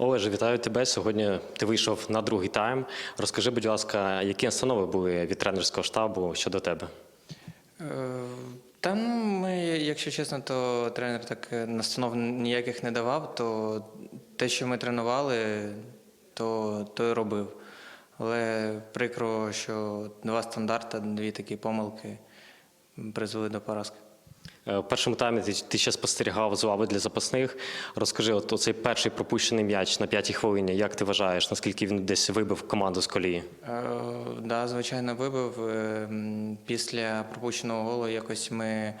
Олеже, вітаю тебе. Сьогодні ти вийшов на другий тайм. Розкажи, будь ласка, які настанови були від тренерського штабу щодо тебе? Е, Та ну, ми, якщо чесно, то тренер так е, настанов ніяких не давав, то те, що ми тренували, то, то і робив. Але прикро, що два стандарти, дві такі помилки призвели до поразки. Е, В першому таймі ти, ти ще спостерігав з лави для запасних. Розкажи, от оцей перший пропущений м'яч на п'ятій хвилині. Як ти вважаєш, наскільки він десь вибив команду з колії? Е, да, звичайно, вибив. Е, Після пропущеного голу якось ми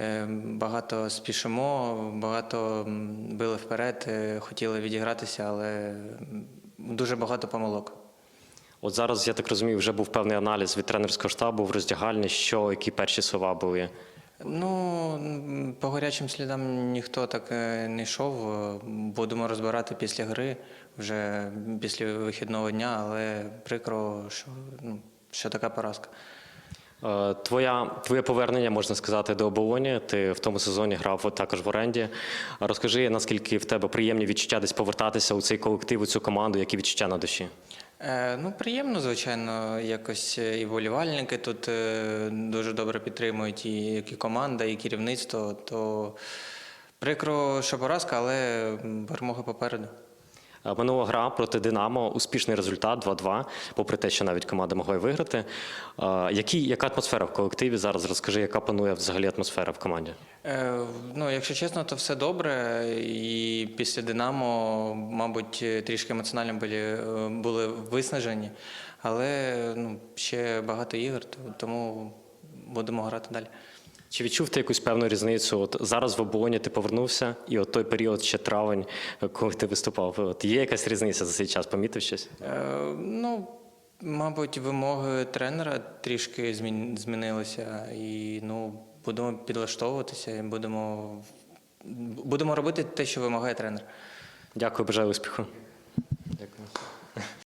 е, багато спішимо, багато били вперед, хотіли відігратися, але дуже багато помилок. От зараз, я так розумію, вже був певний аналіз від тренерського штабу в роздягальні, що які перші слова були. Ну, по гарячим слідам ніхто так е, не йшов. Е, Будемо розбирати після гри, вже після вихідного дня, але прикро, що, ну, що така поразка. Е, Твоя, твоє повернення, можна сказати, до оболоні. Ти в тому сезоні грав також в оренді. Розкажи, наскільки в тебе приємні відчуття десь повертатися у цей колектив, у цю команду, які відчуття на душі? Е, ну, приємно, звичайно, якось е, і волівальники тут е, дуже добре підтримують, і як і команда, і керівництво. То прикро, що поразка, але перемога попереду. Е, Минула гра проти Динамо, успішний результат 2-2, попри те, що навіть команда могла й виграти. Е, Які, яка атмосфера в колективі зараз? Розкажи, яка панує взагалі атмосфера в команді? Е, ну, якщо чесно, то все добре. І після Динамо, мабуть, трішки емоціонально були, е, були виснажені, але ну, ще багато ігор, то- тому будемо грати далі. Чи відчув ти якусь певну різницю? От зараз в оболоні ти повернувся, і от той період ще травень, коли ти виступав. От є якась різниця за цей час? Помітив щось? Е, ну, мабуть, вимоги тренера трішки змін, змінилися, і ну, будемо підлаштовуватися, і будемо, будемо робити те, що вимагає тренер. Дякую, бажаю успіху.